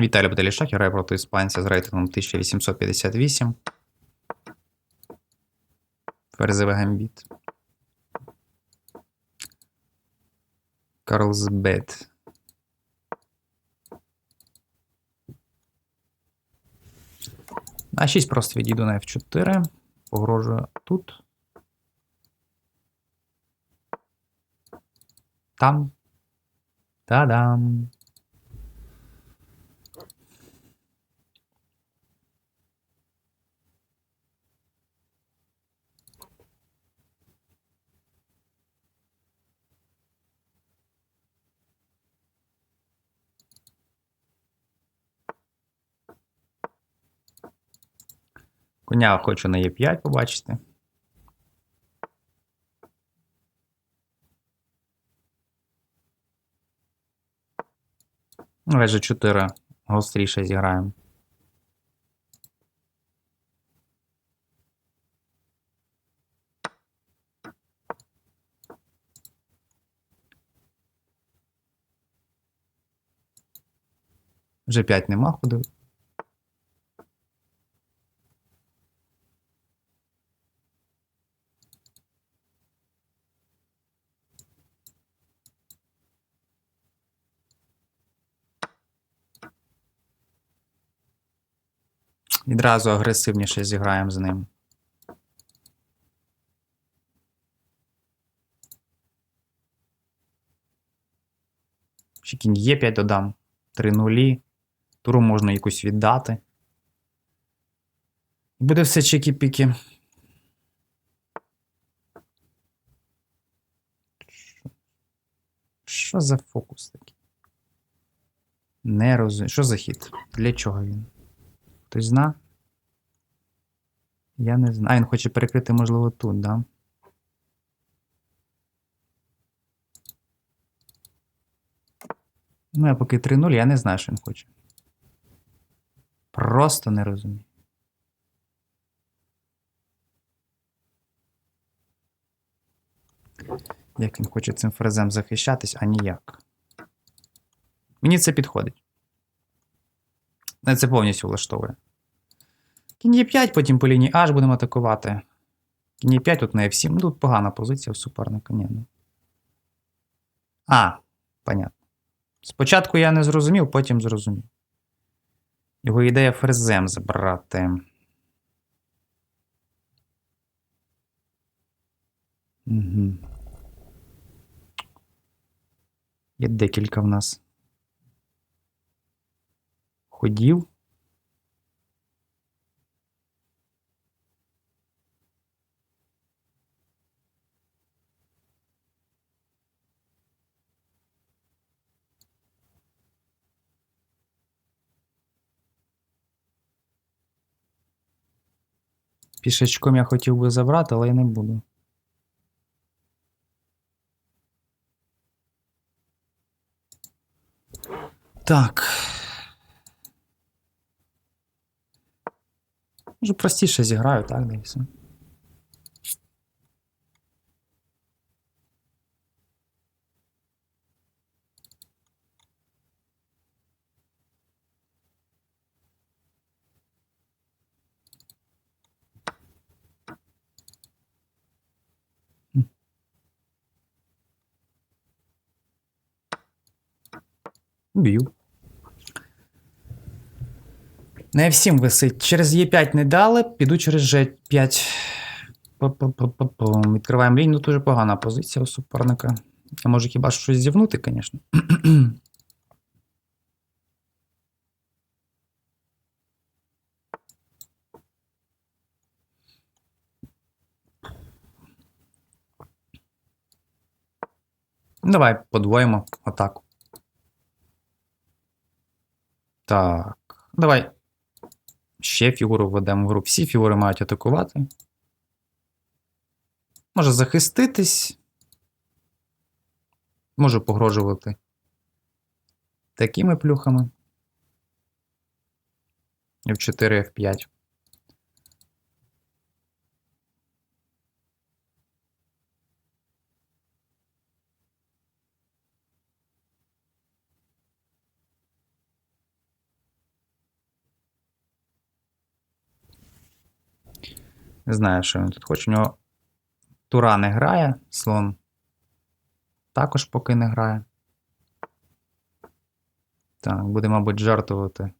Віталій Баталішак грає проти іспанця з рейтингом 1858. Ферзевий гамбіт. Карлсбет. А 6 просто відійду на F4. Погрожує тут. Там. Та-дам. Коня хочу на Е5 побачити. Ну, вже 4 гостріше зіграємо. Вже 5 нема ходу. Відразу агресивніше зіграємо з ним. Ще кінь Е5 додам. 3 нулі. Туру можна якусь віддати. І буде все чекі-піки. Що- Що за фокус такий? Не розумію. Що за хід? Для чого він? Хтось зна? Я не знаю. А, він хоче перекрити, можливо, тут, да? Ну, я поки 3-0, я не знаю, що він хоче. Просто не розумію. Як він хоче цим фрезем захищатись, а ніяк. Мені це підходить. Це повністю влаштовує. Кінь є 5, потім по лінії H будемо атакувати. Кінь є 5 тут на F7. Ну, тут погана позиція в суперника. Ні, ну. А, понятно. Спочатку я не зрозумів, потім зрозумів. Його ідея ферзем забрати. Угу. Є декілька в нас ходів. Пішечком я хотів би забрати, але я не буду. Так. Може простіше зіграю, так, да Б'ю. На F7 висить. Через Е5 не дали, піду через G5. Па-па-па-па-пам. Відкриваємо лінію, дуже погана позиція у суперника. Я можу хіба що щось зівнути, звісно. Давай подвоїмо атаку. Так. Давай. Ще фігуру введемо в гру. Всі фігури мають атакувати. Може захиститись. Може погрожувати такими плюхами. F4, F5. Не знаю, що він тут хоче. У нього тура не грає, слон також поки не грає. Так, буде, мабуть, жартувати.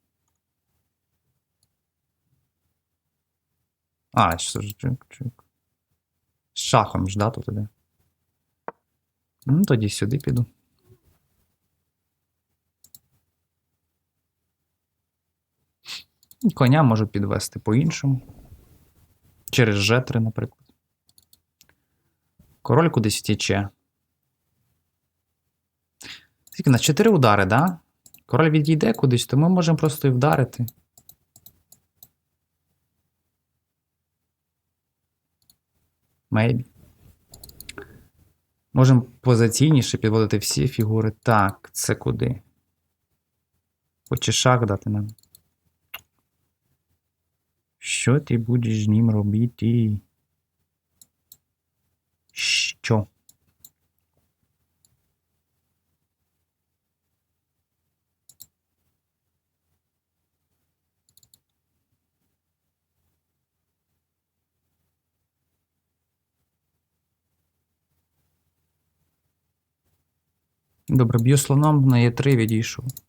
А, що ж, чик, чик. З шахом ж, да, тут іде. Ну, тоді сюди піду. Коня можу підвести по-іншому. Через G3, наприклад. Король кудись тіче. Скільки на 4 удари, да? Король відійде кудись, то ми можемо просто і вдарити. Maybe. Можемо позиційніше підводити всі фігури. Так, це куди? Хоче шаг дати нам. Що ти будеш з ним робити? Що? Добре, б'ю слоном на Е3 відійшов.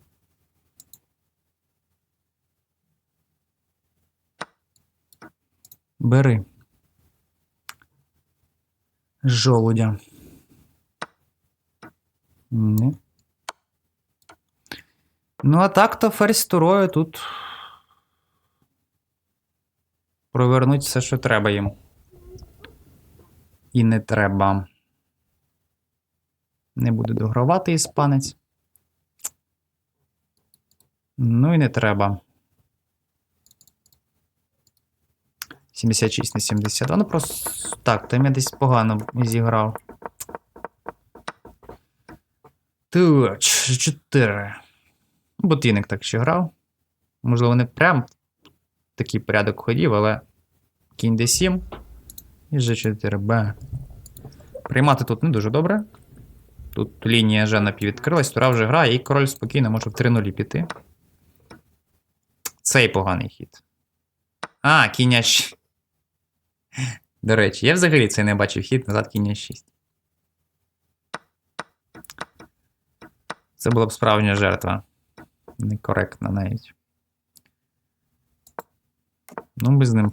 Бери. Жолудя. Не. Ну, а так-то ферзь турою тут. Провернуть все, що треба їм. І не треба. Не буде догравати іспанець. Ну і не треба. 76 на 72. Ну просто так, там я десь погано зіграв. Так, 4. Ботинник так ще грав. Можливо, не прям такий порядок ходів, але кінь d7 і G4 Б. Приймати тут не дуже добре. Тут лінія вже напіввідкрилась, тура вже грає, і король спокійно може в 3-0 піти. Цей поганий хід. А, кінь 6. До речі, я взагалі це не бачив хід назад кінь 6. Це була б справжня жертва. Некоректна навіть. Ну, ми з ним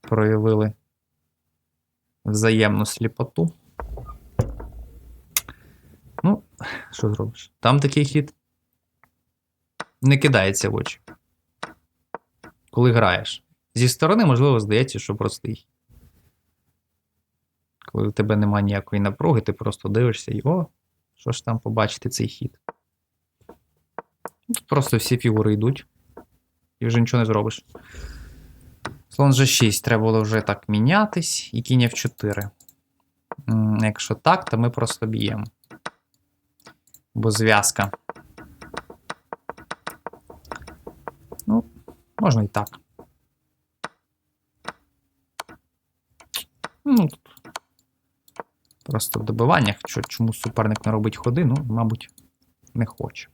проявили взаємну сліпоту. Ну, що зробиш? Там такий хід не кидається в очі. Коли граєш. Зі сторони, можливо, здається, що простий. Коли у тебе немає ніякої напруги, ти просто дивишся і о, що ж там побачити цей хід. Просто всі фігури йдуть. І вже нічого не зробиш. Слон G6 треба було вже так мінятись, і кінь F4. Якщо так, то ми просто б'ємо. Бо зв'язка. Ну, можна і так. Ну, тут просто в добиваннях, чому суперник не робить ходи, ну, мабуть, не хоче.